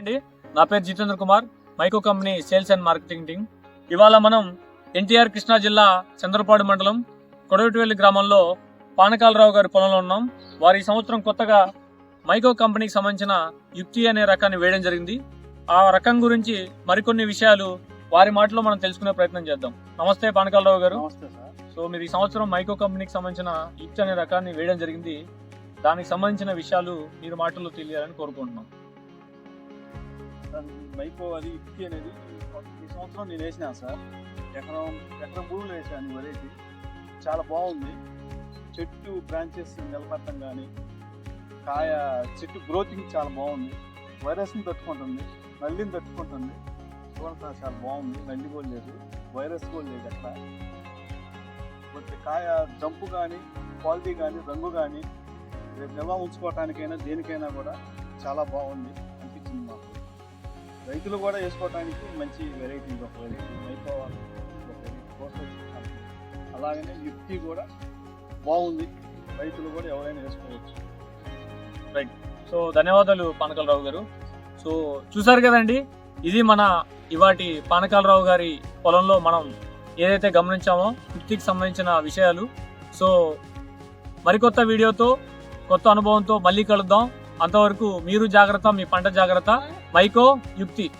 అండి నా పేరు Jitendra Kumar మైకో company sales and marketing team ఇవాళ మనం ఎన్టీఆర్ కృష్ణా జిల్లా చంద్రపాడు మండలం కొడవటివెల్లి గ్రామంలో పానకాలరావు గారి పొలంలో ఉన్నాం. వారి ఈ సంవత్సరం కొత్తగా మైకో కంపెనీకి సంబంధించిన యుక్తి అనే రకాన్ని వేయడం జరిగింది. ఆ రకం గురించి మరికొన్ని విషయాలు వారి మాటలో మనం తెలుసుకునే ప్రయత్నం చేద్దాం. నమస్తే పానకాలరావు గారు. సో మీరు ఈ సంవత్సరం మైకో కంపెనీకి సంబంధించిన యుక్తి అనే రకాన్ని వేయడం జరిగింది. దానికి సంబంధించిన విషయాలు మీరు మాటల్లో తెలియాలని కోరుకుంటున్నాం. దాని మైకో అది ఇప్పి అనేది ఈ సంవత్సరం నేను వేసినాను సార్. ఎకరం ఎకరం భూమిలో వేసాను వెరైటీ చాలా బాగుంది. చెట్టు బ్రాంచెస్ నిలబడటం కానీ కాయ చెట్టు గ్రోతింగ్ చాలా బాగుంది. వైరస్ని తట్టుకుంటుంది. నల్లిని తట్టుకుంటుంది. చూడండి సార్ చాలా బాగుంది. నల్లి కూడా లేదు. వైరస్ కూడా లేదు అట్లా కొంచెం కాయ జంపు కానీ క్వాలిటీ కానీ రంగు కానీ రేపు నిల్వ ఉంచుకోవటానికైనా దేనికైనా కూడా చాలా బాగుంది. అనిపించింది మాకు. రైతులు కూడా వేసుకోవడానికి మంచి వెరైటీ ఒక వెరైటీ ఒక వెరైటీ కోసం అలాగనే యుక్తి కూడా బాగుంది. రైతులు కూడా ఎవరైనా వేసుకోవచ్చు. సో ధన్యవాదాలు పానకాలరావు గారు. సో చూసారు కదండి ఇది మన ఇవాటి పానకాలరావు గారి పొలంలో మనం ఏదైతే గమనించామో వృత్తికి సంబంధించిన విషయాలు. సో మరికొత్త వీడియోతో కొత్త అనుభవంతో మళ్ళీ కలుద్దాం. అంతవరకు మీరు జాగ్రత్త మీ పంట జాగ్రత్త. మైకో యుక్తి.